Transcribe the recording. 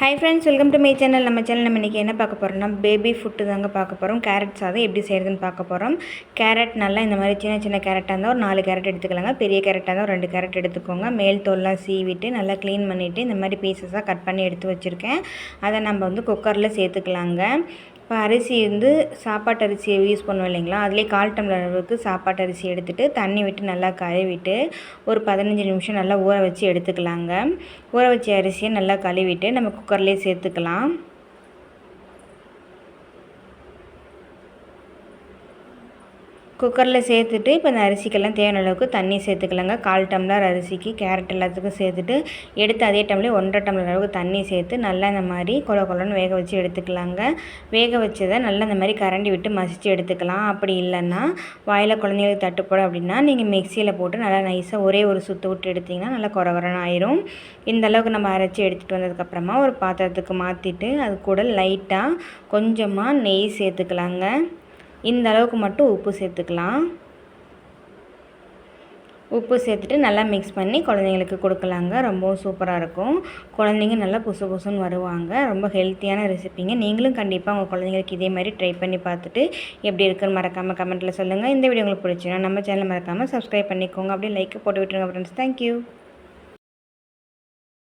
Hi friends welcome to my channel நம்ம channel நம்ம இன்றைக்கி என்ன பார்க்க போகிறோம்னா பேபி ஃபுட்டு தாங்க பார்க்க போகிறோம் கேரட் சாதம் எப்படி செய்கிறதுன்னு பார்க்க போகிறோம் கேரட் நல்லா இந்த மாதிரி சின்ன சின்ன கேரட்டாக இருந்தால் ஒரு நாலு கேரட் எடுத்துக்கலாங்க. பெரிய கேரட்டாக இருந்தால் ரெண்டு கேரட் எடுத்துக்கோங்க. மேல் தோல்லாம் சீவிட்டு நல்லா க்ளீன் பண்ணிவிட்டு இந்த மாதிரி பீசஸாக கட் பண்ணி எடுத்து வச்சுருக்கேன். அதை நம்ம வந்து குக்கரில் சேர்த்துக்கலாங்க. இப்போ அரிசி வந்து சாப்பாட்டு அரிசியை யூஸ் பண்ணுவோம் இல்லைங்களா? அதிலே கால் டம்ளர் அளவுக்கு சாப்பாட்டு அரிசி எடுத்துகிட்டு தண்ணி விட்டு நல்லா கழுவிட்டு ஒரு பதினஞ்சு நிமிஷம் நல்லா ஊற வச்சு எடுத்துக்கலாங்க. ஊற வச்ச அரிசியை நல்லா கழுவிட்டு நம்ம குக்கர்லேயே சேர்த்துக்கலாம். குக்கரில் சேர்த்துட்டு இப்போ இந்த அரிசிக்கெல்லாம் தேவையான அளவுக்கு தண்ணி சேர்த்துக்கலாங்க. கால் டம்ளர் அரிசிக்கு கேரட் எல்லாத்துக்கும் சேர்த்துட்டு எடுத்து அதே டம்ளர் ஒன்றரை டம்ளர் அளவுக்கு தண்ணி சேர்த்து நல்லா இந்த மாதிரி கொல கொலன்னு வேக வச்சு எடுத்துக்கலாங்க. வேக வச்சதை நல்லா இந்த மாதிரி கரண்டி விட்டு மசித்து எடுத்துக்கலாம். அப்படி இல்லைன்னா வாயில் குழந்தைங்களுக்கு தட்டுப்படும் அப்படின்னா நீங்கள் மிக்சியில் போட்டு நல்லா நைஸாக ஒரே ஒரு சுற்று விட்டு எடுத்திங்கன்னா நல்லா குறகுறன்னு ஆயிரும். இந்த அளவுக்கு நம்ம அரைச்சி எடுத்துகிட்டு வந்ததுக்கப்புறமா ஒரு பாத்திரத்துக்கு மாற்றிட்டு அது கூட லைட்டாக கொஞ்சமாக நெய் சேர்த்துக்கலாங்க. இந்த அளவுக்கு மட்டும் உப்பு சேர்த்துக்கலாம். உப்பு சேர்த்துட்டு நல்லா மிக்ஸ் பண்ணி குழந்தைங்களுக்கு கொடுக்கலாங்க. ரொம்பவும் சூப்பராக இருக்கும். குழந்தைங்க நல்லா புசு புசுன்னு வருவாங்க. ரொம்ப ஹெல்த்தியான ரெசிபிங்க நீங்களும் கண்டிப்பாக உங்கள் குழந்தைங்களுக்கு இதே மாதிரி ட்ரை பண்ணி பார்த்துட்டு எப்படி இருக்குன்னு மறக்காமல் கமெண்ட்டில் சொல்லுங்கள் இந்த வீடியோ உங்களுக்கு பிடிச்சினா நம்ம சேனல் மறக்காமல் சப்ஸ்கிரைப் பண்ணிக்கோங்க. அப்படியே லைக் போட்டு விட்டுருங்க ஃப்ரெண்ட்ஸ் தேங்க்யூ